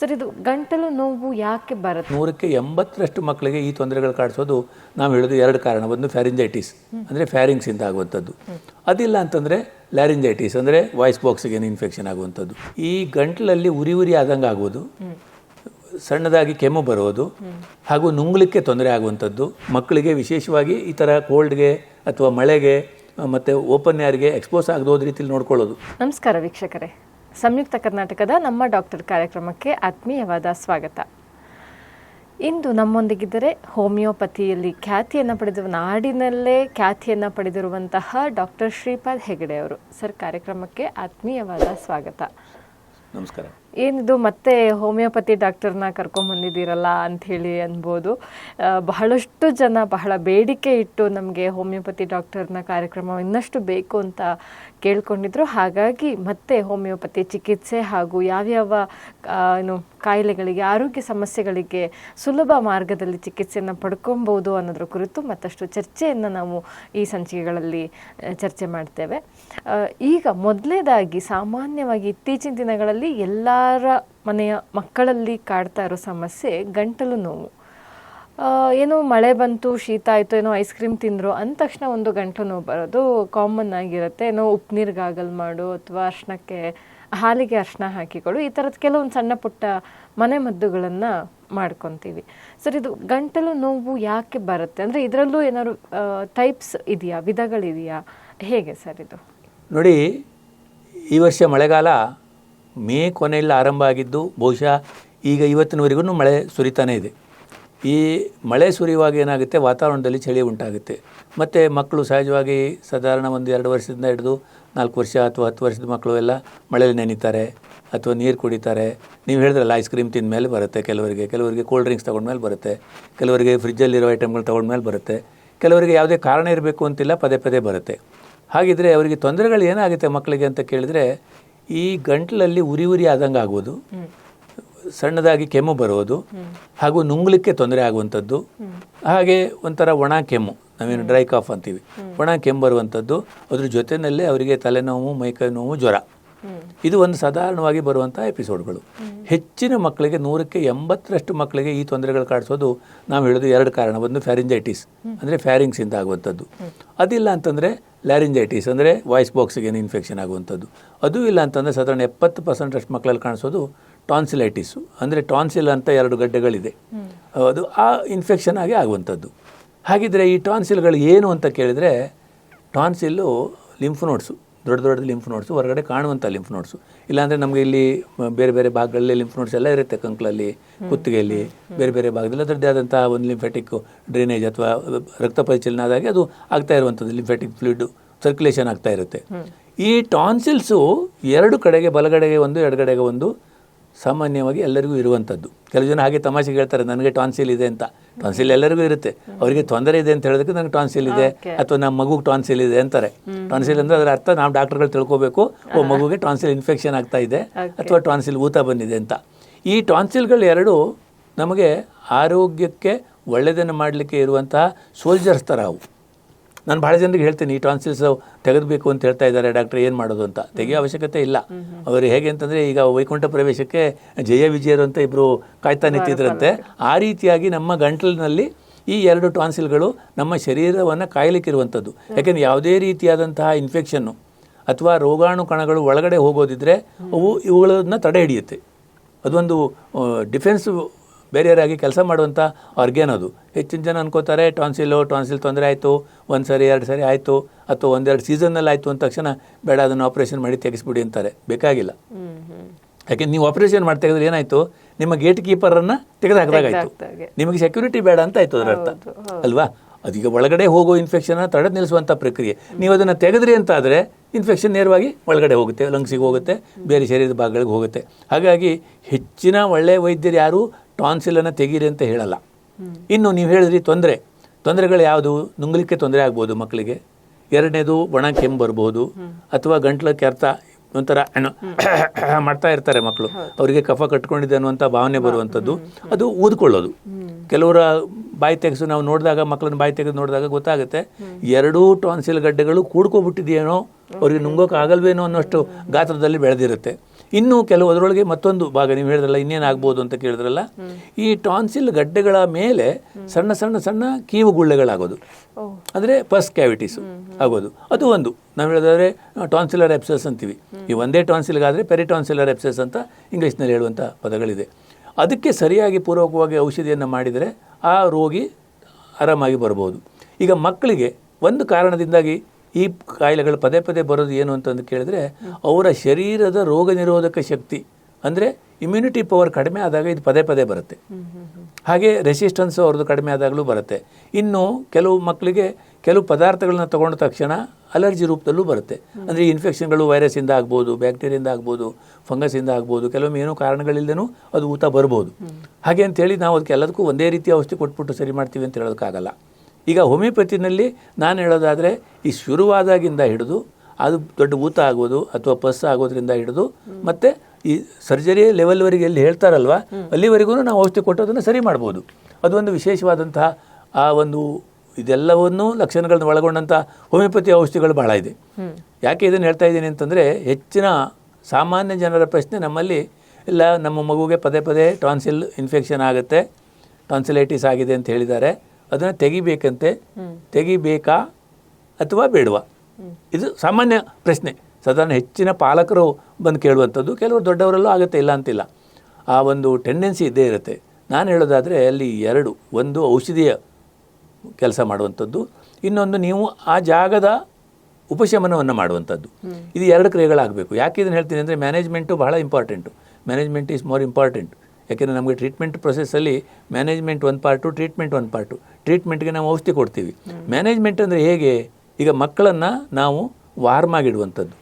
Sir ಇದು ಗಂಟಲು ನೋವು ಯಾಕೆ ಬರುತ್ತೆ? ನೂರಕ್ಕೆ ಎಂಬತ್ತರಷ್ಟು ಮಕ್ಕಳಿಗೆ ಈ ತೊಂದರೆಗಳು ಕಾಡಿಸೋದು ನಾವು ಹೇಳೋದು ಎರಡು ಕಾರಣ. ಒಂದು ಫ್ಯಾರಿಂಜೈಟಿಸ್ ಅಂದರೆ ಫ್ಯಾರಿಂಗ್ಸಿಂದ ಆಗುವಂಥದ್ದು. ಅದಿಲ್ಲ ಅಂತಂದರೆ ಲ್ಯಾರಿಂಜೈಟಿಸ್ ಅಂದರೆ ವಾಯ್ಸ್ ಬಾಕ್ಸ್ಗೆ ಇನ್ಫೆಕ್ಷನ್ ಆಗುವಂಥದ್ದು. ಈ ಗಂಟಲಲ್ಲಿ ಉರಿ ಉರಿ ಆದಂಗೆ ಆಗೋದು ಸಣ್ಣದಾಗಿ ಕೆಮ್ಮು ಬರೋದು ಹಾಗೂ ನುಂಗ್ಲಿಕ್ಕೆ ತೊಂದರೆ ಆಗುವಂಥದ್ದು. ಮಕ್ಕಳಿಗೆ ವಿಶೇಷವಾಗಿ ಈ ಥರ ಕೋಲ್ಡ್ಗೆ ಅಥವಾ ಮಳೆಗೆ ಮತ್ತು ಓಪನ್ ಏರ್ಗೆ ಎಕ್ಸ್ಪೋಸ್ ಆಗದೋದ ರೀತಿಯಲ್ಲಿ ನೋಡ್ಕೊಳ್ಳೋದು. ನಮಸ್ಕಾರ ವೀಕ್ಷಕರೇ. ಸಂಯುಕ್ತ ಕರ್ನಾಟಕದ ನಮ್ಮ ಡಾಕ್ಟರ್ ಕಾರ್ಯಕ್ರಮಕ್ಕೆ ಆತ್ಮೀಯವಾದ ಸ್ವಾಗತ. ಇಂದು ನಮ್ಮೊಂದಿಗಿದ್ದರೆ ಹೋಮಿಯೋಪತಿಯಲ್ಲಿ ಖ್ಯಾತಿಯನ್ನು ಪಡೆದಿರುವ ನಾಡಿನಲ್ಲೇ ಖ್ಯಾತಿಯನ್ನು ಪಡೆದಿರುವಂತಹ ಡಾಕ್ಟರ್ ಶ್ರೀಪಾದ್ ಹೆಗಡೆ ಅವರು. ಸರ್, ಕಾರ್ಯಕ್ರಮಕ್ಕೆ ಆತ್ಮೀಯವಾದ ಸ್ವಾಗತ. ನಮಸ್ಕಾರ. ಏನಿದು, ಮತ್ತೆ ಹೋಮಿಯೋಪತಿ ಡಾಕ್ಟರ್ನ ಕರ್ಕೊಂಬಂದಿದ್ದೀರಲ್ಲ ಅಂಥೇಳಿ ಅನ್ಬೋದು. ಬಹಳಷ್ಟು ಜನ ಬಹಳ ಬೇಡಿಕೆ ಇಟ್ಟು ನಮಗೆ ಹೋಮಿಯೋಪತಿ ಡಾಕ್ಟರ್ನ ಕಾರ್ಯಕ್ರಮ ಇನ್ನಷ್ಟು ಬೇಕು ಅಂತ ಕೇಳ್ಕೊಂಡಿದ್ರು. ಹಾಗಾಗಿ ಮತ್ತೆ ಹೋಮಿಯೋಪತಿ ಚಿಕಿತ್ಸೆ ಹಾಗೂ ಯಾವ್ಯಾವ ಏನು ಕಾಯಿಲೆಗಳಿಗೆ, ಆರೋಗ್ಯ ಸಮಸ್ಯೆಗಳಿಗೆ ಸುಲಭ ಮಾರ್ಗದಲ್ಲಿ ಚಿಕಿತ್ಸೆಯನ್ನು ಪಡ್ಕೊಬೋದು ಅನ್ನೋದ್ರ ಕುರಿತು ಮತ್ತಷ್ಟು ಚರ್ಚೆಯನ್ನು ನಾವು ಈ ಸಂಚಿಕೆಗಳಲ್ಲಿ ಚರ್ಚೆ ಮಾಡ್ತೇವೆ. ಈಗ ಮೊದಲನೇದಾಗಿ ಸಾಮಾನ್ಯವಾಗಿ ಇತ್ತೀಚಿನ ದಿನಗಳಲ್ಲಿ ಎಲ್ಲರ ಮನೆಯ ಮಕ್ಕಳಲ್ಲಿ ಕಾಡ್ತಾ ಇರೋ ಸಮಸ್ಯೆ ಗಂಟಲು ನೋವು. ಏನೋ ಮಳೆ ಬಂತು, ಶೀತ ಆಯಿತು, ಏನೋ ಐಸ್ ಕ್ರೀಮ್ ತಿಂದರು ಅಂದ ತಕ್ಷಣ ಒಂದು ಗಂಟಲು ನೋವು ಬರೋದು ಕಾಮನ್ ಆಗಿರುತ್ತೆ. ಏನೋ ಉಪ್ಪು ನೀರು ಗಾಗಲ್ ಮಾಡು ಅಥವಾ ಅರ್ಶನಕ್ಕೆ, ಹಾಲಿಗೆ ಅರ್ಶನ ಹಾಕಿಕೊಡು ಈ ಥರದ ಕೆಲವೊಂದು ಸಣ್ಣ ಪುಟ್ಟ ಮನೆ ಮದ್ದುಗಳನ್ನು ಮಾಡ್ಕೊತೀವಿ. ಸರ್, ಇದು ಗಂಟಲು ನೋವು ಯಾಕೆ ಬರುತ್ತೆ? ಅಂದರೆ ಇದರಲ್ಲೂ ಏನಾದ್ರು ಟೈಪ್ಸ್ ಇದೆಯಾ? ವಿಧಗಳಿದೆಯಾ? ಹೇಗೆ ಸರ್ ಇದು? ನೋಡಿ, ಈ ವರ್ಷ ಮಳೆಗಾಲ ಮೇ ಕೊನೆಯಲ್ಲಿ ಆರಂಭ ಆಗಿದ್ದು ಬಹುಶಃ ಈಗ ಇವತ್ತಿನವರೆಗೂ ಮಳೆ ಸುರಿತಾನೇ ಇದೆ. ಈ ಮಳೆ ಸುರಿಯುವಾಗ ಏನಾಗುತ್ತೆ? ವಾತಾವರಣದಲ್ಲಿ ಚಳಿ ಉಂಟಾಗುತ್ತೆ. ಮತ್ತು ಮಕ್ಕಳು ಸಹಜವಾಗಿ ಸಾಧಾರಣ ಒಂದು ಎರಡು ವರ್ಷದಿಂದ ಹಿಡಿದು ನಾಲ್ಕು ವರ್ಷ ಅಥವಾ ಹತ್ತು ವರ್ಷದ ಮಕ್ಕಳು ಎಲ್ಲ ಮಳೆಯಲ್ಲಿ ನೆನೀತಾರೆ ಅಥವಾ ನೀರು ಕುಡಿತಾರೆ. ನೀವು ಹೇಳಿದ್ರಲ್ಲ ಐಸ್ ಕ್ರೀಮ್ ತಿಂದ ಮೇಲೆ ಬರುತ್ತೆ. ಕೆಲವರಿಗೆ ಕೆಲವರಿಗೆ ಕೋಲ್ಡ್ ಡ್ರಿಂಕ್ಸ್ ತೊಗೊಂಡ್ಮೇಲೆ ಬರುತ್ತೆ. ಕೆಲವರಿಗೆ ಫ್ರಿಜ್ಜಲ್ಲಿರೋ ಐಟಮ್ಗಳು ತೊಗೊಂಡ್ಮೇಲೆ ಬರುತ್ತೆ. ಕೆಲವರಿಗೆ ಯಾವುದೇ ಕಾರಣ ಇರಬೇಕು ಅಂತಿಲ್ಲ, ಪದೇ ಪದೇ ಬರುತ್ತೆ. ಹಾಗಿದ್ರೆ ಅವರಿಗೆ ತೊಂದರೆಗಳು ಏನಾಗುತ್ತೆ ಮಕ್ಕಳಿಗೆ ಅಂತ ಕೇಳಿದ್ರೆ ಈ ಗಂಟಲಲ್ಲಿ ಉರಿ ಉರಿ ಆದಂಗೆ ಆಗೋದು, ಸಣ್ಣದಾಗಿ ಕೆಮ್ಮು ಬರೋದು, ಹಾಗೂ ನುಂಗ್ಲಿಕ್ಕೆ ತೊಂದರೆ ಆಗುವಂಥದ್ದು, ಹಾಗೆ ಒಂಥರ ಒಣ ಕೆಮ್ಮು, ನಾವೇನು ಡ್ರೈ ಕಾಫ್ ಅಂತೀವಿ. ಒಣ ಕೆಮ್ಮು ಬರುವಂಥದ್ದು, ಅದ್ರ ಜೊತೆಯಲ್ಲೇ ಅವರಿಗೆ ತಲೆನೋವು ಮೈಕೈ ನೋವು ಜ್ವರ. ಇದು ಒಂದು ಸಾಧಾರಣವಾಗಿ ಬರುವಂಥ ಎಪಿಸೋಡ್ಗಳು. ಹೆಚ್ಚಿನ ಮಕ್ಕಳಿಗೆ ನೂರಕ್ಕೆ ಎಂಬತ್ತರಷ್ಟು ಮಕ್ಕಳಿಗೆ ಈ ತೊಂದರೆಗಳು ಕಾಡಿಸೋದು ನಾವು ಹೇಳೋದು ಎರಡು ಕಾರಣ ಒಂದು ಫ್ಯಾರಿಂಜೈಟಿಸ್, ಅಂದರೆ ಫ್ಯಾರಿಂಗ್ಸಿಂದ ಆಗುವಂಥದ್ದು. ಅದಿಲ್ಲ ಅಂತಂದರೆ ಲ್ಯಾರಿಂಜೈಟಿಸ್ ಅಂದರೆ ವಾಯ್ಸ್ ಬಾಕ್ಸ್ಗೆ ಇನ್ಫೆಕ್ಷನ್ ಆಗುವಂಥದ್ದು. ಅದು ಇಲ್ಲ ಅಂತಂದರೆ ಸಾಧಾರಣ ಎಪ್ಪತ್ತು ಪರ್ಸೆಂಟ್ ಅಷ್ಟು ಮಕ್ಕಳಲ್ಲಿ ಕಾಣಿಸೋದು ಟಾನ್ಸಿಲೈಟಿಸು ಅಂದರೆ ಟಾನ್ಸಿಲ್ ಅಂತ ಎರಡು ಗಡ್ಡೆಗಳಿದೆ. ಅದು ಆ ಇನ್ಫೆಕ್ಷನ್ ಆಗಿ ಆಗುವಂಥದ್ದು. ಹಾಗಿದ್ರೆ ಈ ಟಾನ್ಸಿಲ್ಗಳು ಏನು ಅಂತ ಕೇಳಿದರೆ ಟಾನ್ಸಿಲ್ಲು ಲಿಂಫ್ ನೋಟ್ಸು ದೊಡ್ಡ ದೊಡ್ಡ ಲಿಂಫ್ ನೋಡ್ಸು ಹೊರಗಡೆ ಕಾಣುವಂಥ ಲಿಂಫ್ ನೋಡ್ಸು ಇಲ್ಲಾಂದರೆ ನಮಗೆ ಇಲ್ಲಿ ಬೇರೆ ಬೇರೆ ಭಾಗಗಳಲ್ಲಿ ಲಿಂಫ್ ನೋಡ್ಸ್ ಎಲ್ಲ ಇರುತ್ತೆ ಕಂಕ್ಲಲ್ಲಿ ಕುತ್ತಿಗೆಯಲ್ಲಿ, ಬೇರೆ ಬೇರೆ ಭಾಗದಲ್ಲಿ. ಅದರದ್ದೇ ಆದಂಥ ಒಂದು ಲಿಂಫೆಟಿಕ್ ಡ್ರೈನೇಜ್ ಅಥವಾ ರಕ್ತ ಪರಿಚಲನೆ ಆದಾಗ ಅದು ಆಗ್ತಾ ಇರುವಂಥದ್ದು ಲಿಂಫೆಟಿಕ್ ಫ್ಲೂಯಿಡ್ ಸರ್ಕ್ಯುಲೇಷನ್ ಆಗ್ತಾ ಇರುತ್ತೆ. ಈ ಟಾನ್ಸಿಲ್ಸು ಎರಡು ಕಡೆಗೆ, ಬಲಗಡೆಗೆ ಒಂದು, ಎಡಗಡೆಗೆ ಒಂದು ಸಾಮಾನ್ಯವಾಗಿ ಎಲ್ಲರಿಗೂ ಇರುವಂಥದ್ದು. ಕೆಲವು ಜನ ಹಾಗೆ ತಮಾಷೆಗೆ ಹೇಳ್ತಾರೆ ನನಗೆ ಟಾನ್ಸಿಲ್ ಇದೆ ಅಂತ. ಟಾನ್ಸಿಲ್ ಎಲ್ಲರಿಗೂ ಇರುತ್ತೆ. ಅವರಿಗೆ ತೊಂದರೆ ಇದೆ ಅಂತ ಹೇಳೋದಕ್ಕೆ ನನಗೆ ಟಾನ್ಸಿಲ್ ಇದೆ. ಅಥವಾ ನಮ್ಮ ಮಗುಗೆ ಟಾನ್ಸಿಲ್ ಇದೆ ಅಂತಾರೆ. ಟಾನ್ಸಿಲ್ ಅಂದ್ರೆ ಅದರ ಅರ್ಥ ನಾವು ಡಾಕ್ಟರ್ಗಳು ತಿಳ್ಕೋಬೇಕು. ಓ ಮಗುಗೆ ಟಾನ್ಸಿಲ್ ಇನ್ಫೆಕ್ಷನ್ ಆಗ್ತಾ ಇದೆ ಅಥವಾ ಟಾನ್ಸಿಲ್ ಊತ ಬಂದಿದೆ ಅಂತ. ಈ ಟಾನ್ಸಿಲ್ಗಳು ಎರಡು ನಮಗೆ ಆರೋಗ್ಯಕ್ಕೆ ಒಳ್ಳೆಯದನ್ನು ಮಾಡಲಿಕ್ಕೆ ಇರುವಂತಹ ಸೋಲ್ಜರ್ಸ್ ಥರ ಅವು. ನಾನು ಭಾಳ ಜನರಿಗೆ ಹೇಳ್ತೀನಿ ಈ ಟಾನ್ಸಿಲ್ಸ್ ತೆಗೆದಬೇಕು ಅಂತ ಹೇಳ್ತಾ ಇದ್ದಾರೆ ಡಾಕ್ಟರ್ ಏನು ಮಾಡೋದು ಅಂತ. ತೆಗೆಯೋ ಅವಶ್ಯಕತೆ ಇಲ್ಲ. ಅವರು ಹೇಗೆ ಅಂತಂದರೆ ಈಗ ವೈಕುಂಠ ಪ್ರವೇಶಕ್ಕೆ ಜಯ ವಿಜಯರು ಅಂತ ಇಬ್ಬರು ಕಾಯ್ತಾ ನಿಂತಿದ್ರಂತೆ. ಆ ರೀತಿಯಾಗಿ ನಮ್ಮ ಗಂಟಲಿನಲ್ಲಿ ಈ ಎರಡು ಟಾನ್ಸಿಲ್ಗಳು ನಮ್ಮ ಶರೀರವನ್ನು ಕಾಯಲಿಕ್ಕಿರುವಂಥದ್ದು ಯಾಕೆಂದರೆ ಯಾವುದೇ ರೀತಿಯಾದಂತಹ ಇನ್ಫೆಕ್ಷನ್ನು ಅಥವಾ ರೋಗಾಣು ಕಣಗಳು ಒಳಗಡೆ ಹೋಗೋದಿದ್ರೆ ಅವು ಇವುಗಳನ್ನ ತಡೆ ಹಿಡಿಯುತ್ತೆ. ಅದೊಂದು ಡಿಫೆನ್ಸ್ ಬೇರೆಯವರಾಗಿ ಕೆಲಸ ಮಾಡುವಂಥ ಅವ್ರಿಗೇನು ಅದು ಹೆಚ್ಚಿನ ಜನ ಅನ್ಕೋತಾರೆ ಟಾನ್ಸಿಲು ಟಾನ್ಸಿಲ್ ತೊಂದರೆ ಆಯಿತು ಒಂದು ಸರಿ ಎರಡು ಸರಿ ಆಯಿತು ಅಥವಾ ಒಂದೆರಡು ಸೀಸನ್ನಲ್ಲಿ ಆಯಿತು ಅಂದ ತಕ್ಷಣ ಬೇಡ ಅದನ್ನು ಆಪ್ರೇಷನ್ ಮಾಡಿ ತೆಗೆಸ್ಬಿಡಿ ಅಂತಾರೆ. ಬೇಕಾಗಿಲ್ಲ. ಯಾಕೆಂದ್ರೆ ನೀವು ಆಪರೇಷನ್ ಮಾಡಿ ತೆಗೆದ್ರೆ ಏನಾಯಿತು? ನಿಮ್ಮ ಗೇಟ್ ಕೀಪರನ್ನು ತೆಗೆದು ಹಾಕಿದಾಗಾಯ್ತು ನಿಮಗೆ ಸೆಕ್ಯೂರಿಟಿ ಬೇಡ ಅಂತ ಆಯ್ತು ಅದರ ಅರ್ಥ. ಅಲ್ವಾ? ಅದೀಗ ಒಳಗಡೆ ಹೋಗೋ ಇನ್ಫೆಕ್ಷನ್ ತಡೆದು ನಿಲ್ಲಿಸುವಂಥ ಪ್ರಕ್ರಿಯೆ. ನೀವು ಅದನ್ನು ತೆಗೆದ್ರಿ ಅಂತ ಆದರೆ ಇನ್ಫೆಕ್ಷನ್ ನೇರವಾಗಿ ಒಳಗಡೆ ಹೋಗುತ್ತೆ ಲಂಗ್ಸಿಗೆ ಹೋಗುತ್ತೆ ಬೇರೆ ಶರೀರದ ಭಾಗಗಳಿಗೆ ಹೋಗುತ್ತೆ. ಹಾಗಾಗಿ ಹೆಚ್ಚಿನ ಒಳ್ಳೆಯ ವೈದ್ಯರು ಯಾರು? ಟಾನ್ಸಿಲನ್ನು ತೆಗೀರಿ ಅಂತ ಹೇಳಲ್ಲ. ಇನ್ನು ನೀವು ಹೇಳಿದ್ರಿ ತೊಂದರೆ. ತೊಂದರೆಗಳು ಯಾವುದು? ನುಂಗಲಿಕ್ಕೆ ತೊಂದರೆ ಆಗ್ಬೋದು ಮಕ್ಕಳಿಗೆ. ಎರಡನೇದು ಒಣ ಕೆಮ್ಮು ಬರ್ಬೋದು. ಅಥವಾ ಗಂಟ್ಲ ಕೆರ್ತ ಒಂಥರ ಮಾಡ್ತಾ ಇರ್ತಾರೆ ಮಕ್ಕಳು. ಅವರಿಗೆ ಕಫ ಕಟ್ಕೊಂಡಿದೆ ಅನ್ನುವಂಥ ಭಾವನೆ ಬರುವಂಥದ್ದು. ಅದು ಊದ್ಕೊಳ್ಳೋದು. ಕೆಲವರ ಬಾಯಿ ತೆಗೆಸು ನಾವು ನೋಡಿದಾಗ ಮಕ್ಕಳನ್ನ ಬಾಯಿ ತೆಗೆದು ನೋಡಿದಾಗ ಗೊತ್ತಾಗುತ್ತೆ. ಎರಡೂ ಟಾನ್ಸಿಲ್ ಗಡ್ಡೆಗಳು ಕೂಡ್ಕೊಬಿಟ್ಟಿದೆಯೇನೋ ಅವ್ರಿಗೆ ನುಂಗೋಕೆ ಆಗಲ್ವೇನೋ ಅನ್ನೋಷ್ಟು ಗಾತ್ರದಲ್ಲಿ ಬೆಳೆದಿರುತ್ತೆ. ಇನ್ನು ಕೆಲವು ಅದರೊಳಗೆ ಮತ್ತೊಂದು ಭಾಗ ನೀವು ಹೇಳಿದ್ರಲ್ಲ ಇನ್ನೇನಾಗ್ಬೋದು ಅಂತ ಕೇಳಿದ್ರಲ್ಲ ಈ ಟಾನ್ಸಿಲ್ ಗಡ್ಡೆಗಳ ಮೇಲೆ ಸಣ್ಣ ಸಣ್ಣ ಸಣ್ಣ ಕೀವು ಗುಳ್ಳೆಗಳಾಗೋದು. ಅಂದರೆ ಪಸ್ ಕ್ಯಾವಿಟೀಸು ಆಗೋದು. ಅದು ಒಂದು. ನಾವು ಹೇಳಿದ್ರೆ ಟಾನ್ಸಿಲರ್ ಎಪ್ಸಸ್ ಅಂತೀವಿ. ಈ ಒಂದೇ ಟಾನ್ಸಿಲ್ಗಾದರೆ ಪೆರಿಟಾನ್ಸಿಲರ್ ಎಪ್ಸಸ್ ಅಂತ ಇಂಗ್ಲೀಷ್ನಲ್ಲಿ ಹೇಳುವಂಥ ಪದಗಳಿದೆ. ಅದಕ್ಕೆ ಸರಿಯಾಗಿ ಪೂರ್ವಕವಾಗಿ ಔಷಧಿಯನ್ನು ಮಾಡಿದರೆ ಆ ರೋಗಿ ಆರಾಮಾಗಿ ಬರ್ಬೋದು. ಈಗ ಮಕ್ಕಳಿಗೆ ಒಂದು ಕಾರಣದಿಂದಾಗಿ ಈ ಕಾಯಿಲೆಗಳು ಪದೇ ಪದೇ ಬರೋದು ಏನು ಅಂತಂದು ಕೇಳಿದ್ರೆ, ಅವರ ಶರೀರದ ರೋಗ ನಿರೋಧಕ ಶಕ್ತಿ, ಅಂದರೆ ಇಮ್ಯುನಿಟಿ ಪವರ್ ಕಡಿಮೆ ಆದಾಗ ಇದು ಪದೇ ಪದೇ ಬರುತ್ತೆ. ಹಾಗೆ ರೆಸಿಸ್ಟೆನ್ಸ್ ಅವ್ರದ್ದು ಕಡಿಮೆ ಆದಾಗಲೂ ಬರುತ್ತೆ. ಇನ್ನು ಕೆಲವು ಮಕ್ಕಳಿಗೆ ಕೆಲವು ಪದಾರ್ಥಗಳನ್ನ ತಗೊಂಡ ತಕ್ಷಣ ಅಲರ್ಜಿ ರೂಪದಲ್ಲೂ ಬರುತ್ತೆ. ಅಂದರೆ ಇನ್ಫೆಕ್ಷನ್ಗಳು ವೈರಸ್ಸಿಂದ ಆಗ್ಬೋದು ಬ್ಯಾಕ್ಟೀರಿಯಿಂದ ಆಗ್ಬೋದು ಫಂಗಸ್ಸಿಂದ ಆಗ್ಬೋದು, ಕೆಲವೊಮ್ಮೆ ಏನೋ ಕಾರಣಗಳಿಲ್ಲದೇನೂ ಅದು ಊತ ಬರ್ಬೋದು. ಹಾಗೆ ಅಂತೇಳಿ ನಾವು ಅದಕ್ಕೆ ಎಲ್ಲದಕ್ಕೂ ಒಂದೇ ರೀತಿಯ ಔಷಧಿ ಕೊಟ್ಬಿಟ್ಟು ಸರಿ ಮಾಡ್ತೀವಿ ಅಂತ ಹೇಳೋದಕ್ಕಾಗಲ್ಲ. ಈಗ ಹೋಮಿಯೋಪತಿನಲ್ಲಿ ನಾನು ಹೇಳೋದಾದರೆ ಈ ಶುರುವಾದಾಗಿಂದ ಹಿಡಿದು ಅದು ದೊಡ್ಡ ಊತ ಆಗೋದು ಅಥವಾ ಪಸ್ ಆಗೋದ್ರಿಂದ ಹಿಡಿದು ಮತ್ತು ಈ ಸರ್ಜರಿ ಲೆವೆಲ್ವರೆಗೆ ಎಲ್ಲಿ ಹೇಳ್ತಾರಲ್ವ, ಅಲ್ಲಿವರೆಗೂ ನಾವು ಔಷಧಿ ಕೊಟ್ಟು ಅದನ್ನು ಸರಿ ಮಾಡ್ಬೋದು. ಒಂದು ವಿಶೇಷವಾದಂತಹ ಆ ಒಂದು ಇದೆಲ್ಲವನ್ನೂ ಲಕ್ಷಣಗಳನ್ನು ಒಳಗೊಂಡಂಥ ಹೋಮಿಯೋಪತಿ ಔಷಧಿಗಳು ಭಾಳ ಇದೆ. ಯಾಕೆ ಇದನ್ನು ಹೇಳ್ತಾ ಇದ್ದೀನಿ ಅಂತಂದರೆ ಹೆಚ್ಚಿನ ಸಾಮಾನ್ಯ ಜನರ ಪ್ರಶ್ನೆ ನಮ್ಮಲ್ಲಿ ಇಲ್ಲ ನಮ್ಮ ಮಗುಗೆ ಪದೇ ಪದೇ ಟಾನ್ಸಿಲ್ ಇನ್ಫೆಕ್ಷನ್ ಆಗುತ್ತೆ ಟಾನ್ಸಿಲೈಟಿಸ್ ಆಗಿದೆ ಅಂತ ಹೇಳಿದ್ದಾರೆ. ಅದನ್ನು ತೆಗಿಬೇಕಂತೆ ತೆಗಿಬೇಕಾ ಅಥವಾ ಬೇಡವಾ? ಇದು ಸಾಮಾನ್ಯ ಪ್ರಶ್ನೆ. ಸಾಧಾರಣ ಹೆಚ್ಚಿನ ಪಾಲಕರು ಬಂದು ಕೇಳುವಂಥದ್ದು ಕೆಲವರು ದೊಡ್ಡವರಲ್ಲೂ ಆಗುತ್ತೆ ಇಲ್ಲ ಅಂತಿಲ್ಲ. ಆ ಒಂದು ಟೆಂಡೆನ್ಸಿ ಇದ್ದೇ ಇರುತ್ತೆ. ನಾನು ಹೇಳೋದಾದರೆ ಅಲ್ಲಿ ಎರಡು ಒಂದು ಔಷಧಿಯ ಕೆಲಸ ಮಾಡುವಂಥದ್ದು ಇನ್ನೊಂದು ನೀವು ಆ ಜಾಗದ ಉಪಶಮನವನ್ನು ಮಾಡುವಂಥದ್ದು. ಇದು ಎರಡು ಕ್ರಿಯೆಗಳಾಗಬೇಕು. ಯಾಕೆ ಇದನ್ನು ಹೇಳ್ತೀನಿ ಅಂದರೆ ಮ್ಯಾನೇಜ್ಮೆಂಟು ಬಹಳ important management is more important ಯಾಕೆಂದರೆ ನಮಗೆ ಟ್ರೀಟ್ಮೆಂಟ್ ಪ್ರೊಸೆಸ್ಸಲ್ಲಿ ಮ್ಯಾನೇಜ್ಮೆಂಟ್ ಒಂದು ಪಾರ್ಟು ಟ್ರೀಟ್ಮೆಂಟ್ ಒಂದು ಪಾರ್ಟು ಟ್ರೀಟ್ಮೆಂಟ್ಗೆ ನಾವು ಔಷಧಿ ಕೊಡ್ತೀವಿ. ಮ್ಯಾನೇಜ್ಮೆಂಟ್ ಅಂದರೆ ಹೇಗೆ? ಈಗ ಮಕ್ಕಳನ್ನು ನಾವು ವಾರ್ಮ್ ಆಗಿಡುವಂಥದ್ದು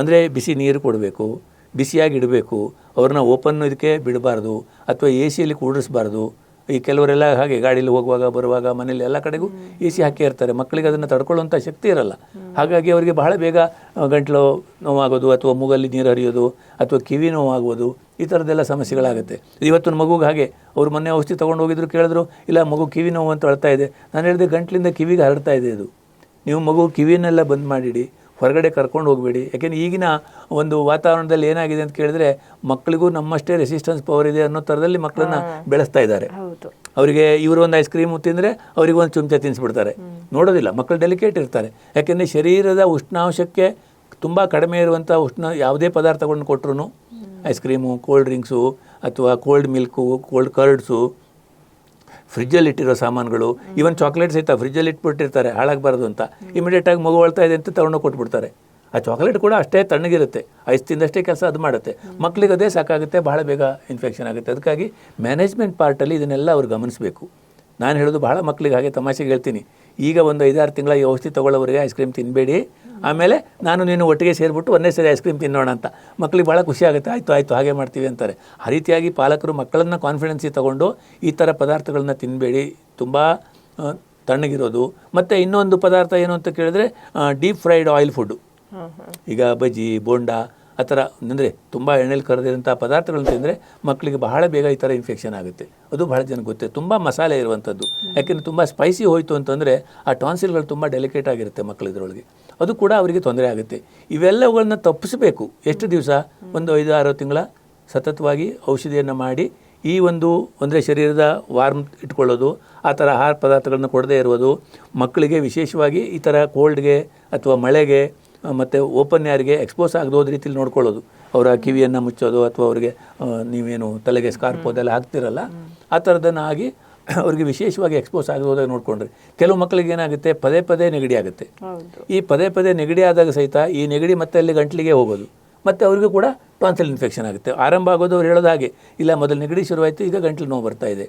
ಅಂದರೆ ಬಿಸಿ ನೀರು ಕೊಡಬೇಕು, ಬಿಸಿಯಾಗಿ ಇಡಬೇಕು. ಅವ್ರನ್ನ ಓಪನ್ ಇದಕ್ಕೆ ಬಿಡಬಾರ್ದು. ಅಥವಾ ಎ ಸಿಯಲ್ಲಿ ಕೂಡಿಸ್ಬಾರ್ದು ಈ ಕೆಲವರೆಲ್ಲ ಹಾಗೆ ಗಾಡಿಯಲ್ಲಿ ಹೋಗುವಾಗ ಬರುವಾಗ ಮನೇಲಿ ಎಲ್ಲ ಕಡೆಗೂ ಎ ಸಿ ಹಾಕಿ ಇರ್ತಾರೆ. ಮಕ್ಕಳಿಗೆ ಅದನ್ನು ತಡ್ಕೊಳ್ಳುವಂಥ ಶಕ್ತಿ ಇರಲ್ಲ. ಹಾಗಾಗಿ ಅವರಿಗೆ ಬಹಳ ಬೇಗ ಗಂಟಲು ಗಂಟ್ಲು ನೋವಾಗೋದು ಅಥವಾ ಮೂಗಲ್ಲಿ ನೀರು ಹರಿಯೋದು ಅಥವಾ ಕಿವಿ ನೋವಾಗೋದು ಈ ಥರದ್ದೆಲ್ಲ ಸಮಸ್ಯೆಗಳಾಗುತ್ತೆ. ಇವತ್ತು ಮಗುಗೆ ಹಾಗೆ ಅವರು ಮೊನ್ನೆ ಔಷಧಿ ತೊಗೊಂಡು ಹೋಗಿದ್ರು ಕೇಳಿದ್ರು ಇಲ್ಲ ಮಗು ಕಿವಿ ನೋವು ಅಂತ ಅಳ್ತಾ ಇದೆ. ನಾನು ಹೇಳಿದೆ ಗಂಟ್ಲಿಂದ ಕಿವಿಗೆ ಹರಡ್ತಾ ಇದೆ ಇದು. ನೀವು ಮಗು ಕಿವಿನೆಲ್ಲ ಬಂದ್ ಮಾಡಿಡಿ ಹೊರಗಡೆ ಕರ್ಕೊಂಡು ಹೋಗಬೇಡಿ. ಯಾಕೆಂದರೆ ಈಗಿನ ಒಂದು ವಾತಾವರಣದಲ್ಲಿ ಏನಾಗಿದೆ ಅಂತ ಕೇಳಿದ್ರೆ ಮಕ್ಕಳಿಗೂ ನಮ್ಮಷ್ಟೇ ರೆಸಿಸ್ಟೆನ್ಸ್ ಪವರ್ ಇದೆ ಅನ್ನೋ ಥರದಲ್ಲಿ ಮಕ್ಕಳನ್ನ ಬೆಳೆಸ್ತಾ ಇದ್ದಾರೆ. ಅವರಿಗೆ ಇವರು ಒಂದು ಐಸ್ ಕ್ರೀಮ್ ತಿಂದರೆ ಅವರಿಗೆ ಒಂದು ಚುಂಚ ತಿನ್ನಿಸ್ಬಿಡ್ತಾರೆ ನೋಡೋದಿಲ್ಲ ಮಕ್ಕಳು ಡೆಲಿಕೇಟ್ ಇರ್ತಾರೆ. ಯಾಕೆಂದರೆ ಶರೀರದ ಉಷ್ಣಾಂಶಕ್ಕೆ ತುಂಬ ಕಡಿಮೆ ಇರುವಂಥ ಉಷ್ಣ ಯಾವುದೇ ಪದಾರ್ಥಗಳನ್ನು ಕೊಟ್ಟರು ಐಸ್ ಕ್ರೀಮು ಕೋಲ್ಡ್ ಡ್ರಿಂಕ್ಸು ಅಥವಾ ಕೋಲ್ಡ್ ಮಿಲ್ಕು ಕೋಲ್ಡ್ ಕರ್ಡ್ಸು ಫ್ರಿಜ್ಜಲ್ಲಿ ಇಟ್ಟಿರೋ ಸಾಮಾನುಗಳು ಈವನ್ ಚಾಕ್ಲೇಟ್ ಸಹಿತ ಫ್ರಿಜ್ಜಲ್ಲಿ ಇಟ್ಬಿಟ್ಟಿರ್ತಾರೆ, ಹಾಳಾಗಬಾರ್ದು ಅಂತ. ಇಮಿಡಿಯೇಟಾಗಿ ಮಗು ಅಳ್ತಾ ಇದೆ ಅಂತ ತಗೊಂಡು ಕೊಟ್ಬಿಡ್ತಾರೆ. ಆ ಚಾಕ್ಲೇಟ್ ಕೂಡ ಅಷ್ಟೇ ತಣ್ಣಗಿರುತ್ತೆ. ಐಸ್ ತಿಂದಷ್ಟೇ ಕೆಲಸ ಅದು ಮಾಡುತ್ತೆ. ಮಕ್ಕಳಿಗೆ ಅದೇ ಸಾಕಾಗುತ್ತೆ, ಬಹಳ ಬೇಗ ಇನ್ಫೆಕ್ಷನ್ ಆಗುತ್ತೆ. ಅದಕ್ಕಾಗಿ ಮ್ಯಾನೇಜ್ಮೆಂಟ್ ಪಾರ್ಟಲ್ಲಿ ಇದನ್ನೆಲ್ಲ ಅವ್ರು ಗಮನಿಸಬೇಕು. ನಾನು ಹೇಳೋದು ಬಹಳ ಮಕ್ಕಳಿಗೆ ಹಾಗೆ ತಮಾಷೆಗೆ ಹೇಳ್ತೀನಿ. ಈಗ ಒಂದು ಐದಾರು ತಿಂಗಳ ಈ ಔಷಧಿ ತೊಗೊಳ್ಳೋವರೆಗೆ ಐಸ್ ಕ್ರೀಮ್ ತಿನ್ನಬೇಡಿ ಆಮೇಲೆ ನಾನು ನೀನು ಒಟ್ಟಿಗೆ ಸೇರಿಬಿಟ್ಟು ಒಂದೇ ಸರಿ ಐಸ್ ಕ್ರೀಮ್ ತಿನ್ನೋಣ ಅಂತ. ಮಕ್ಕಳಿಗೆ ಭಾಳ ಖುಷಿ ಆಗುತ್ತೆ, ಆಯಿತು ಆಯಿತು, ಹಾಗೆ ಮಾಡ್ತೀವಿ ಅಂತಾರೆ. ಆ ರೀತಿಯಾಗಿ ಪಾಲಕರು ಮಕ್ಕಳನ್ನು ಕಾನ್ಫಿಡೆನ್ಸಿಗೆ ತಗೊಂಡು ಈ ಥರ ಪದಾರ್ಥಗಳನ್ನ ತಿನ್ನಬೇಡಿ ತುಂಬ ತಣ್ಣಗಿರೋದು. ಮತ್ತು ಇನ್ನೊಂದು ಪದಾರ್ಥ ಏನು ಅಂತ ಕೇಳಿದ್ರೆ ಡೀಪ್ ಫ್ರೈಡ್ ಆಯಿಲ್ ಫುಡ್ಡು ಈಗ ಬಜ್ಜಿ, ಬೋಂಡಾ, ಆ ಥರ ಅಂದರೆ ತುಂಬ ಎಣ್ಣೆಲಿ ಕರೆದಿರೋಂಥ ಪದಾರ್ಥಗಳನ್ನ ತಿಂದರೆ ಮಕ್ಕಳಿಗೆ ಬಹಳ ಬೇಗ ಈ ಥರ ಇನ್ಫೆಕ್ಷನ್ ಆಗುತ್ತೆ. ಅದು ಬಹಳ ಜನಕ್ಕೆ ಗೊತ್ತೆ. ತುಂಬ ಮಸಾಲೆ ಇರುವಂಥದ್ದು ಯಾಕೆಂದರೆ ತುಂಬ ಸ್ಪೈಸಿ ಹೋಯಿತು ಅಂತಂದರೆ ಆ ಟಾನ್ಸಿಲ್ಗಳು ತುಂಬ ಡೆಲಿಕೇಟ್ ಆಗಿರುತ್ತೆ ಮಕ್ಕಳ ಇದರೊಳಗೆ. ಅದು ಕೂಡ ಅವರಿಗೆ ತೊಂದರೆ ಆಗುತ್ತೆ. ಇವೆಲ್ಲವುಗಳನ್ನ ತಪ್ಪಿಸಬೇಕು. ಎಷ್ಟು ದಿವಸ? ಒಂದು ಐದು ಆರು ತಿಂಗಳ ಸತತವಾಗಿ ಔಷಧಿಯನ್ನು ಮಾಡಿ ಈ ಒಂದು ಅಂದರೆ ಶರೀರದ ವಾರ್ಮ್ ಇಟ್ಕೊಳ್ಳೋದು, ಆ ಥರ ಆಹಾರ ಪದಾರ್ಥಗಳನ್ನು ಕೊಡದೇ ಇರುವುದು, ಮಕ್ಕಳಿಗೆ ವಿಶೇಷವಾಗಿ ಈ ಥರ ಕೋಲ್ಡ್ಗೆ ಅಥವಾ ಮಳೆಗೆ ಮತ್ತು ಓಪನ್ ಯಾರಿಗೆ ಎಕ್ಸ್ಪೋಸ್ ಆಗದೋದ ರೀತಿಲಿ ನೋಡ್ಕೊಳ್ಳೋದು. ಅವರ ಕಿವಿಯನ್ನು ಮುಚ್ಚೋದು ಅಥವಾ ಅವರಿಗೆ ನೀವೇನು ತಲೆಗೆ ಸ್ಕಾರ್ಪ್ ಅದೆಲ್ಲ ಹಾಕ್ತಿರಲ್ಲ, ಆ ಥರದನ್ನು ಆಗಿ ಅವರಿಗೆ ವಿಶೇಷವಾಗಿ ಎಕ್ಸ್ಪೋಸ್ ಆಗದೋದಾಗ ನೋಡ್ಕೊಂಡ್ರೆ. ಕೆಲವು ಮಕ್ಕಳಿಗೆ ಏನಾಗುತ್ತೆ? ಪದೇ ಪದೇ ನೆಗಡಿ ಆಗುತ್ತೆ. ಈ ಪದೇ ಪದೇ ನೆಗಡಿ ಆದಾಗ ಸಹಿತ ಈ ನೆಗಡಿ ಮತ್ತೆ ಅಲ್ಲಿ ಗಂಟ್ಲಿಗೆ ಹೋಗೋದು. ಮತ್ತು ಅವ್ರಿಗೂ ಕೂಡ ಟಾನ್ಸಲ್ ಇನ್ಫೆಕ್ಷನ್ ಆಗುತ್ತೆ. ಆರಂಭ ಆಗೋದು ಅವ್ರು ಹೇಳೋದು ಹಾಗೆ. ಇಲ್ಲ ಮೊದಲು ನೆಗಡಿ ಶುರುವಾಯಿತು ಈಗ ಗಂಟ್ಲು ನೋವು ಬರ್ತಾ ಇದೆ.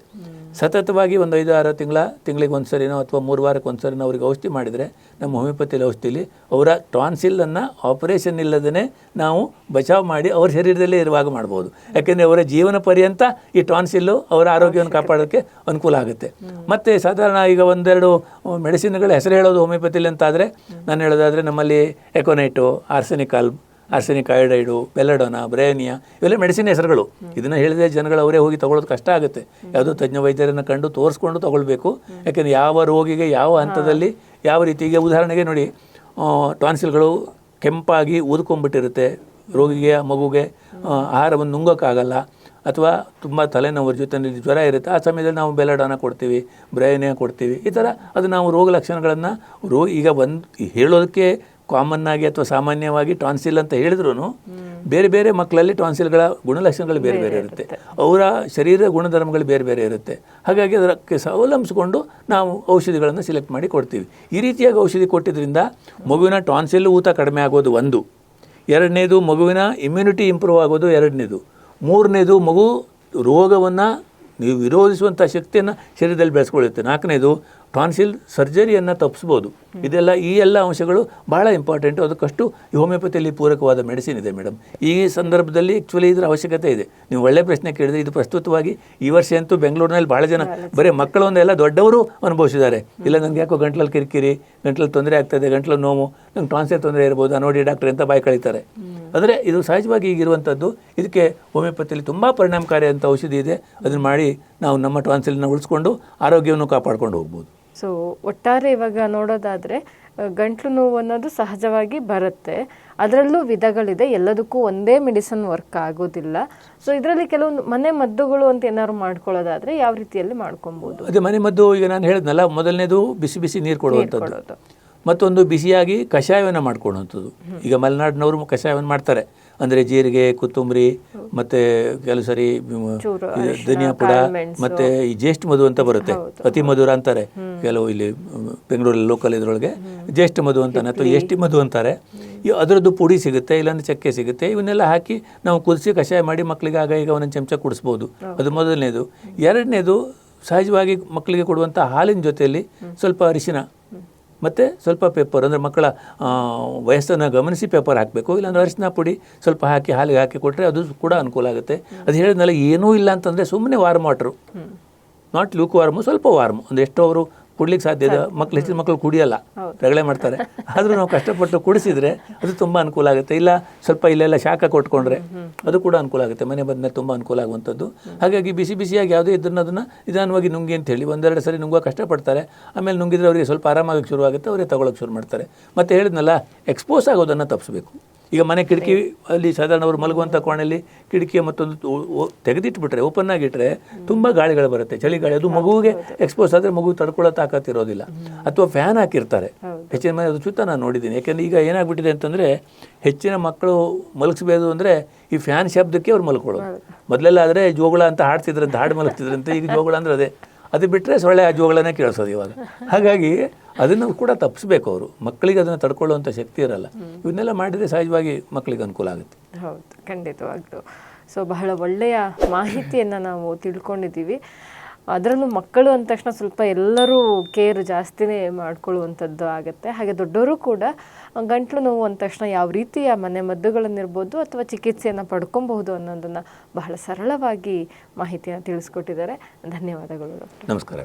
ಸತತವಾಗಿ ಒಂದು ಐದು ಆರು ತಿಂಗಳ, ತಿಂಗಳಿಗೆ ಒಂದು ಸರಿನೋ ಅಥವಾ ಮೂರು ವಾರಕ್ಕೆ ಒಂದು ಸರಿನೋ ಅವ್ರಿಗೆ ಔಷಧಿ ಮಾಡಿದರೆ ನಮ್ಮ ಹೋಮಿಯೋಪತಿಲಿ ಔಷಧಿಲಿ ಅವರ ಟಾನ್ಸಿಲ್ಲನ್ನು ಆಪರೇಷನ್ ಇಲ್ಲದೇ ನಾವು ಬಚಾವ್ ಮಾಡಿ ಅವ್ರ ಶರೀರದಲ್ಲೇ ಇರುವಾಗ ಮಾಡ್ಬೋದು. ಯಾಕೆಂದರೆ ಅವರ ಜೀವನ ಪರ್ಯಂತ ಈ ಟಾನ್ಸಿಲ್ಲು ಅವರ ಆರೋಗ್ಯವನ್ನು ಕಾಪಾಡೋಕ್ಕೆ ಅನುಕೂಲ ಆಗುತ್ತೆ. ಮತ್ತು ಸಾಧಾರಣ ಈಗ ಒಂದೆರಡು ಮೆಡಿಸಿನ್ಗಳ ಹೆಸರು ಹೇಳೋದು ಹೋಮಿಯೋಪತಿಲಿ ಅಂತಾದರೆ, ನಾನು ಹೇಳೋದಾದರೆ ನಮ್ಮಲ್ಲಿ ಎಕೋನೈಟು ಆರ್ಸೆನಿಕಾಲ್ ಆರ್ಸೆನಿಕ್ ಅಯೋಡೈಡು ಬೆಲ್ಲಡೋನಾ ಬ್ರೇನಿಯಾ ಇವೆಲ್ಲ ಮೆಡಿಸಿನ್ ಹೆಸರುಗಳು. ಇದನ್ನು ಹೇಳಿದ್ರೆ ಜನಗಳು ಅವರೇ ಹೋಗಿ ತಗೊಳ್ಳೋದು ಕಷ್ಟ ಆಗುತ್ತೆ. ಯಾವುದೋ ತಜ್ಞ ವೈದ್ಯರನ್ನು ಕಂಡು ತೋರಿಸ್ಕೊಂಡು ತಗೊಳ್ಬೇಕು. ಯಾಕೆಂದರೆ ಯಾವ ರೋಗಿಗೆ ಯಾವ ಹಂತದಲ್ಲಿ ಯಾವ ರೀತಿ, ಈಗ ಉದಾಹರಣೆಗೆ ನೋಡಿ ಟಾನ್ಸಿಲ್ಗಳು ಕೆಂಪಾಗಿ ಊದ್ಕೊಂಡ್ಬಿಟ್ಟಿರುತ್ತೆ. ರೋಗಿಗೆ, ಮಗುಗೆ ಆಹಾರವನ್ನು ನುಂಗೋಕ್ಕಾಗಲ್ಲ. ಅಥವಾ ತುಂಬ ತಲೆನೋವ್ರ ಜೊತೆ ಜ್ವರ ಇರುತ್ತೆ. ಆ ಸಮಯದಲ್ಲಿ ನಾವು ಬೆಲ್ಲಡಾನ ಕೊಡ್ತೀವಿ ಬ್ರಯನಿಯ ಕೊಡ್ತೀವಿ. ಈ ಥರ ಅದು ನಾವು ರೋಗ ಲಕ್ಷಣಗಳನ್ನು ರೋ ಈಗ ಒಂದು ಹೇಳೋದಕ್ಕೆ ಕಾಮನ್ ಆಗಿ ಅಥವಾ ಸಾಮಾನ್ಯವಾಗಿ ಟಾನ್ಸಿಲ್ ಅಂತ ಹೇಳಿದ್ರು ಬೇರೆ ಬೇರೆ ಮಕ್ಕಳಲ್ಲಿ ಟಾನ್ಸಿಲ್ಗಳ ಗುಣಲಕ್ಷಣಗಳು ಬೇರೆ ಬೇರೆ ಇರುತ್ತೆ. ಅವರ ಶರೀರ ಗುಣಧರ್ಮಗಳು ಬೇರೆ ಬೇರೆ ಇರುತ್ತೆ. ಹಾಗಾಗಿ ಅದಕ್ಕೆ ಅವಲಂಬಿಸಿಕೊಂಡು ನಾವು ಔಷಧಿಗಳನ್ನು ಸೆಲೆಕ್ಟ್ ಮಾಡಿ ಕೊಡ್ತೀವಿ. ಈ ರೀತಿಯಾಗಿ ಔಷಧಿ ಕೊಟ್ಟಿದ್ದರಿಂದ ಮಗುವಿನ ಟಾನ್ಸಿಲ್ ಊತ ಕಡಿಮೆ ಆಗೋದು ಒಂದು. ಎರಡನೇದು ಮಗುವಿನ ಇಮ್ಯುನಿಟಿ ಇಂಪ್ರೂವ್ ಆಗೋದು ಎರಡನೇದು. ಮೂರನೇದು ಮಗು ರೋಗವನ್ನು ನೀವು ವಿರೋಧಿಸುವಂಥ ಶಕ್ತಿಯನ್ನು ಶರೀರದಲ್ಲಿ ಬೆಳೆಸ್ಕೊಳ್ಳುತ್ತೆ. ನಾಲ್ಕನೇದು ಟಾನ್ಸಿಲ್ ಸರ್ಜರಿಯನ್ನು ತಪ್ಪಿಸ್ಬೋದು ಇದೆಲ್ಲ ಈ ಎಲ್ಲ ಅಂಶಗಳು ಬಹಳ ಇಂಪಾರ್ಟೆಂಟು. ಅದಕ್ಕಷ್ಟು ಈ ಹೋಮಿಯೋಪತಿಯಲ್ಲಿ ಪೂರಕವಾದ ಮೆಡಿಸಿನ್ ಇದೆ ಮೇಡಮ್. ಈ ಸಂದರ್ಭದಲ್ಲಿ ಆ್ಯಕ್ಚುಲಿ ಇದರ ಅವಶ್ಯಕತೆ ಇದೆ. ನೀವು ಒಳ್ಳೆ ಪ್ರಶ್ನೆ ಕೇಳಿದ್ರೆ ಇದು ಪ್ರಸ್ತುತವಾಗಿ ಈ ವರ್ಷ ಅಂತೂ ಬೆಂಗಳೂರಿನಲ್ಲಿ ಭಾಳ ಜನ ಬರೀ ಮಕ್ಕಳೊಂದೆಲ್ಲ ದೊಡ್ಡವರು ಅನುಭವಿಸಿದ್ದಾರೆ. ಇಲ್ಲ ನನಗೆ ಯಾಕೋ ಗಂಟ್ಲಲ್ಲಿ ಕಿರಿಕಿರಿ ಗಂಟ್ಲಲ್ಲಿ ತೊಂದರೆ ಆಗ್ತದೆ ಗಂಟ್ಲಲ್ಲಿ ನೋವು ನಂಗೆ ಟಾನ್ಸಿಲ್ ತೊಂದರೆ ಇರ್ಬೋದು ನೋಡಿ ಡಾಕ್ಟರ್ ಅಂತ ಬಾಯಿ ಕಳೀತಾರೆ. ಅಂದರೆ ಇದು ಸಹಜವಾಗಿ ಈಗಿರುವಂಥದ್ದು ಇದಕ್ಕೆ ಹೋಮಿಯೋಪತಿಯಲ್ಲಿ ತುಂಬ ಪರಿಣಾಮಕಾರಿ ಅಂತ ಔಷಧಿ ಇದೆ. ಅದನ್ನು ಮಾಡಿ ನಾವು ನಮ್ಮ ಟಾನ್ಸಿಲ್ನ ಉಳಿಸ್ಕೊಂಡು ಆರೋಗ್ಯವನ್ನು ಕಾಪಾಡ್ಕೊಂಡು ಹೋಗ್ಬೋದು. ಸೊ ಒಟ್ಟಾರೆ ಇವಾಗ ನೋಡೋದಾದ್ರೆ ಗಂಟ್ಲು ನೋವು ಅನ್ನೋದು ಸಹಜವಾಗಿ ಬರುತ್ತೆ. ಅದರಲ್ಲೂ ವಿಧಗಳಿದೆ. ಎಲ್ಲದಕ್ಕೂ ಒಂದೇ ಮೆಡಿಸನ್ ವರ್ಕ್ ಆಗೋದಿಲ್ಲ. ಸೊ ಇದರಲ್ಲಿ ಕೆಲವೊಂದು ಮನೆ ಮದ್ದುಗಳು ಅಂತ ಏನಾದ್ರು ಮಾಡ್ಕೊಳ್ಳೋದಾದ್ರೆ ಯಾವ ರೀತಿಯಲ್ಲಿ ಮಾಡ್ಕೊಬೋದು? ಅದೇ ಮನೆ ಮದ್ದು ಈಗ ನಾನು ಹೇಳಿದ್ನಲ್ಲ ಮೊದಲನೇದು ಬಿಸಿ ಬಿಸಿ ನೀರು ಕೊಡುವಂಥದ್ದು. ಮತ್ತೊಂದು ಬಿಸಿಯಾಗಿ ಕಷಾಯವನ್ನು ಮಾಡ್ಕೊಳ್ಳುವಂಥದ್ದು ಈಗ ಮಲೆನಾಡಿನವರು ಕಷಾಯವನ್ನು ಮಾಡ್ತಾರೆ. ಅಂದರೆ ಜೀರಿಗೆ ಕೊತ್ತಂಬರಿ ಮತ್ತು ಕೆಲವು ಸರಿ ಧನಿಯಾ ಪುಡ. ಮತ್ತೆ ಈ ಜ್ಯೇಷ್ಠ ಮಧು ಅಂತ ಬರುತ್ತೆ. ಅತಿ ಮಧುರ ಅಂತಾರೆ. ಕೆಲವು ಇಲ್ಲಿ ಬೆಂಗಳೂರಲ್ಲಿ ಲೋಕಲ್ ಇದ್ರೊಳಗೆ ಜ್ಯೇಷ್ಠ ಮಧು ಅಂತಾನೆ ಅಥವಾ ಎಷ್ಟಿ ಮಧು ಅಂತಾರೆ. ಈ ಅದರದ್ದು ಪುಡಿ ಸಿಗುತ್ತೆ ಇಲ್ಲಾಂದ್ರೆ ಚಕ್ಕೆ ಸಿಗುತ್ತೆ ಇವನ್ನೆಲ್ಲ ಹಾಕಿ ನಾವು ಕುದಿಸಿ ಕಷಾಯ ಮಾಡಿ ಮಕ್ಕಳಿಗೆ ಆಗ ಈಗ ಒಂದೊಂದು ಚಮಚ ಕುಡಿಸ್ಬೋದು. ಅದು ಮೊದಲನೇದು. ಎರಡನೇದು ಸಹಜವಾಗಿ ಮಕ್ಕಳಿಗೆ ಕೊಡುವಂಥ ಹಾಲಿನ ಜೊತೆಯಲ್ಲಿ ಸ್ವಲ್ಪ ಅರಿಶಿನ ಮತ್ತು ಸ್ವಲ್ಪ ಪೇಪರ್ ಅಂದರೆ ಮಕ್ಕಳ ವಯಸ್ಸನ್ನು ಗಮನಿಸಿ ಪೇಪರ್ ಹಾಕಬೇಕು ಇಲ್ಲಾಂದರೆ ಅರಿಶಿನ ಪುಡಿ ಸ್ವಲ್ಪ ಹಾಕಿ ಹಾಲಿಗೆ ಹಾಕಿ ಕೊಟ್ಟರೆ ಅದು ಕೂಡ ಅನುಕೂಲ ಆಗುತ್ತೆ. ಅದು ಹೇಳಿದ್ನಲ್ಲ ಏನೂ ಇಲ್ಲ ಅಂತಂದರೆ ಸುಮ್ಮನೆ warm water not lukewarm ಸ್ವಲ್ಪ ವಾರ್ಮು ಅಂದರೆ ಎಷ್ಟೋ ಅವರು ಕುಡ್ಲಿಕ್ಕೆ ಸಾಧ್ಯ ಇದೆ. ಮಕ್ಳು ಹೆಚ್ಚಿನ ಮಕ್ಕಳು ಕುಡಿಯಲ್ಲ. ರಗಳೆ ಮಾಡ್ತಾರೆ. ಆದರೂ ನಾವು ಕಷ್ಟಪಟ್ಟು ಕುಡಿಸಿದ್ರೆ ಅದು ತುಂಬ ಅನುಕೂಲ ಆಗುತ್ತೆ. ಇಲ್ಲ ಸ್ವಲ್ಪ ಇಲ್ಲೆಲ್ಲ ಶಾಖ ಕೊಟ್ಕೊಂಡ್ರೆ ಅದು ಕೂಡ ಅನುಕೂಲ ಆಗುತ್ತೆ. ಮನೆ ಬಂದ ತುಂಬ ಅನುಕೂಲ ಆಗುವಂಥದ್ದು. ಹಾಗಾಗಿ ಬಿಸಿ ಬಿಸಿಯಾಗಿ ಯಾವುದೇ ಇದ್ರನ್ನ ಅದನ್ನು ನಿಧಾನವಾಗಿ ನುಂಗಿ ಅಂತ ಹೇಳಿ ಒಂದೆರಡು ಸರಿ ನುಂಗುವ ಕಷ್ಟಪಡ್ತಾರೆ. ಆಮೇಲೆ ನುಂಗಿದ್ರೆ ಅವರಿಗೆ ಸ್ವಲ್ಪ ಆರಾಮಾಗಿ ಶುರು ಆಗುತ್ತೆ ಅವರೇ ತಗೊಳಕ್ಕೆ ಶುರು ಮಾಡ್ತಾರೆ. ಮತ್ತೆ ಹೇಳಿದ್ನಲ್ಲ ಎಕ್ಸ್ಪೋಸ್ ಆಗೋದನ್ನು ತಪ್ಪಿಸ್ಬೇಕು ಈಗ ಮನೆ ಕಿಟಕಿ ಅಲ್ಲಿ ಸಾಧಾರಣ ಅವರು ಮಲಗುವಂಥ ಕೋಣೆಯಲ್ಲಿ ಕಿಟಕಿಯ ಮತ್ತೊಂದು ತೆಗೆದಿಟ್ಬಿಟ್ರೆ ಓಪನ್ ಆಗಿಟ್ರೆ ತುಂಬ ಗಾಳಿಗಳು ಬರುತ್ತೆ ಚಳಿಗಾಳಿ ಅದು ಮಗುವಿಗೆ ಎಕ್ಸ್ಪೋಸ್ ಆದರೆ ಮಗು ತಡ್ಕೊಳ್ಳೋ ತಾಕತ್ತಿರೋದಿಲ್ಲ ಅಥವಾ ಫ್ಯಾನ್ ಹಾಕಿರ್ತಾರೆ. ಹೆಚ್ಚಿನ ಮನೆ ಅದು ಸುತ್ತ ನಾನು ನೋಡಿದ್ದೀನಿ. ಯಾಕೆಂದ್ರೆ ಈಗ ಏನಾಗ್ಬಿಟ್ಟಿದೆ ಅಂತಂದರೆ ಹೆಚ್ಚಿನ ಮಕ್ಕಳು ಮಲಗಿಸ್ಬೋದು ಅಂದರೆ ಈ ಫ್ಯಾನ್ ಶಬ್ದಕ್ಕೆ ಅವ್ರು ಮಲ್ಕೊಳ್ಳೋದು. ಮೊದಲೆಲ್ಲ ಆದರೆ ಜೋಗಳ ಅಂತ ಹಾಡ್ತಿದ್ರಂತೆ ಹಾಡು ಮಲಗ್ತಿದ್ರಂತೆ ಈಗ ಜೋಗಳ ಅಂದ್ರೆ ಅದೇ. ಅದು ಬಿಟ್ಟರೆ ಸೊಳ್ಳೆ ಆ ಜೋಗಳನ್ನೇ ಕೇಳಿಸೋದು ಇವಾಗ. ಹಾಗಾಗಿ ಅದನ್ನು ಕೂಡ ತಪ್ಪಿಸ್ಬೇಕು ಅವರು. ಮಕ್ಕಳಿಗೆ ಅದನ್ನು ತಡ್ಕೊಳ್ಳುವಂಥ ಶಕ್ತಿ ಇರಲ್ಲ. ಇವನ್ನೆಲ್ಲ ಮಾಡಿದರೆ ಸಹಜವಾಗಿ ಮಕ್ಕಳಿಗೆ ಅನುಕೂಲ ಆಗುತ್ತೆ. ಹೌದು ಖಂಡಿತವಾಗ್ಲು. ಸೊ ಬಹಳ ಒಳ್ಳೆಯ ಮಾಹಿತಿಯನ್ನು ನಾವು ತಿಳ್ಕೊಂಡಿದ್ದೀವಿ. ಅದರಲ್ಲೂ ಮಕ್ಕಳು ಅಂದ ತಕ್ಷಣ ಸ್ವಲ್ಪ ಎಲ್ಲರೂ ಕೇರ್ ಜಾಸ್ತಿನೇ ಮಾಡ್ಕೊಳ್ಳುವಂಥದ್ದು ಆಗುತ್ತೆ. ಹಾಗೆ ದೊಡ್ಡವರು ಕೂಡ ಗಂಟ್ಲು ನೋವು ಅಂದ ತಕ್ಷಣ ಯಾವ ರೀತಿಯ ಮನೆ ಮದ್ದುಗಳನ್ನಿರ್ಬೋದು ಅಥವಾ ಚಿಕಿತ್ಸೆಯನ್ನು ಪಡ್ಕೊಬಹುದು ಅನ್ನೋದನ್ನು ಬಹಳ ಸರಳವಾಗಿ ಮಾಹಿತಿಯನ್ನು ತಿಳಿಸ್ಕೊಟ್ಟಿದ್ದಾರೆ. ಧನ್ಯವಾದಗಳು ಡಾಕ್ಟರ್. ನಮಸ್ಕಾರ.